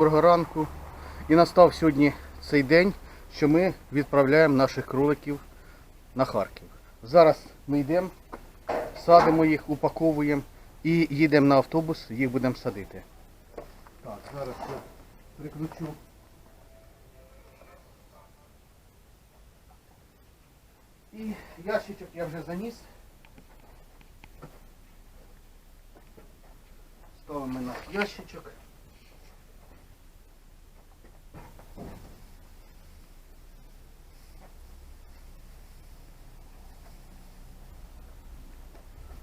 Доброго ранку. І настав сьогодні цей день, що ми відправляємо наших кроликів на Харків. Зараз ми йдемо, садимо їх, упаковуємо і їдемо на автобус, їх будемо садити. Так, зараз я прикручу. І ящичок я вже заніс. Ставимо наш ящичок.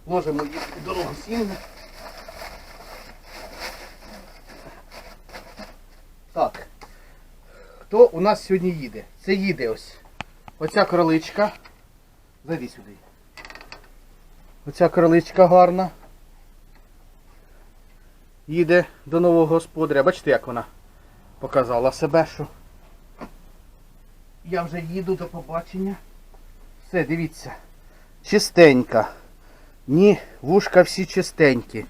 Ложимо їх у дорогу сіну. Так. Хто у нас сьогодні їде? Це їде ось. Оця кроличка. Зайди сюди. Оця кроличка гарна. Їде до нового господаря. Бачите, як вона показала себе, що я вже їду до побачення. Все, дивіться. Чистенька. Ні, вушка всі чистенькі.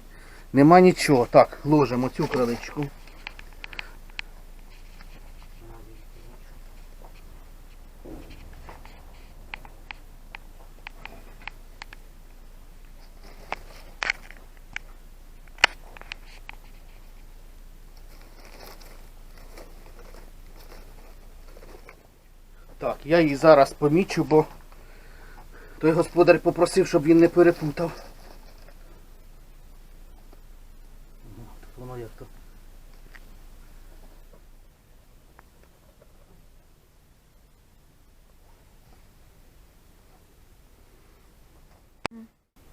Нема нічого. Так, ложимо цю кроличку. Так, я її зараз помічу, бо той господар попросив, щоб він не перепутав. Воно як то.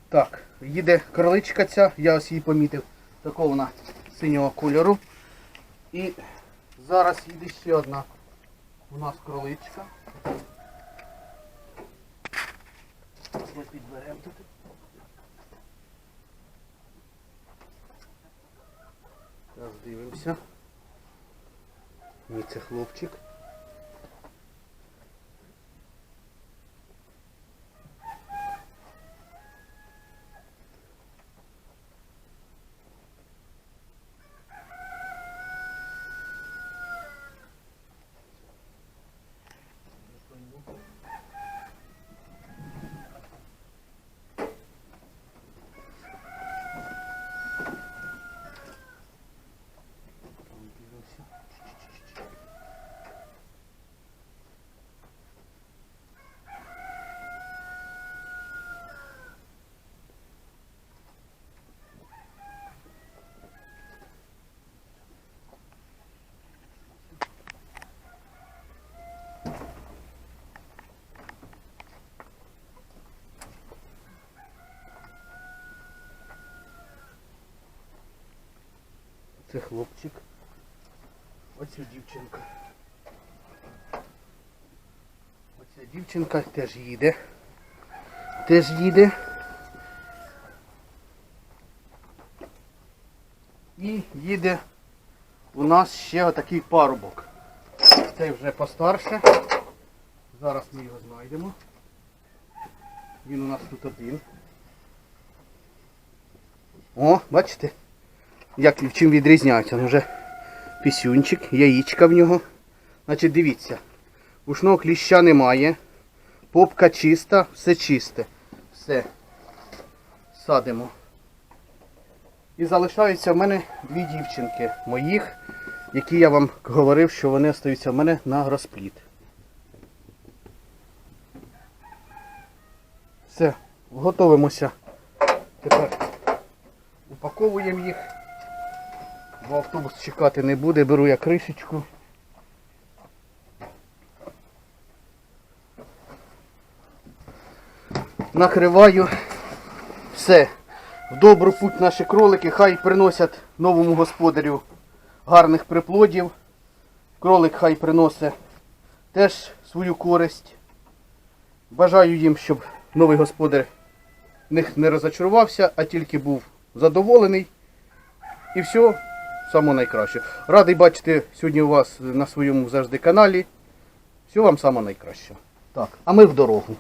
Так, їде кроличка ця, я ось її помітив. Такого вона синього кольору. І зараз їде ще одна у нас кроличка. Ми підберемо тут. Зараз дивимося. Ні, це хлопчик. Дивимося. Це хлопчик. Оця дівчинка. Оця дівчинка теж їде. Теж їде. І їде у нас ще отакий парубок. Цей вже постарше. Зараз ми його знайдемо. Він у нас тут один. О, бачите? Як чим відрізняється? Він вже пісюнчик, яєчка в нього. Значить, дивіться, ушного кліща немає. Попка чиста, все чисте. Все. Садимо. І залишаються в мене дві дівчинки моїх, які я вам говорив, що вони остаються в мене на розпліт. Все, готовимося. Тепер упаковуємо їх. Бо автобус чекати не буде, беру я кришечку. Накриваю. Все. В добру путь наші кролики, хай приносять новому господарю гарних приплодів. Кролик хай приносить теж свою користь. Бажаю їм, щоб новий господар них не розочарувався, а тільки був задоволений. І все, саме найкраще. Радий бачити сьогодні у вас на своєму завжди каналі. Всього вам самого найкраще. Так, а ми в дорогу.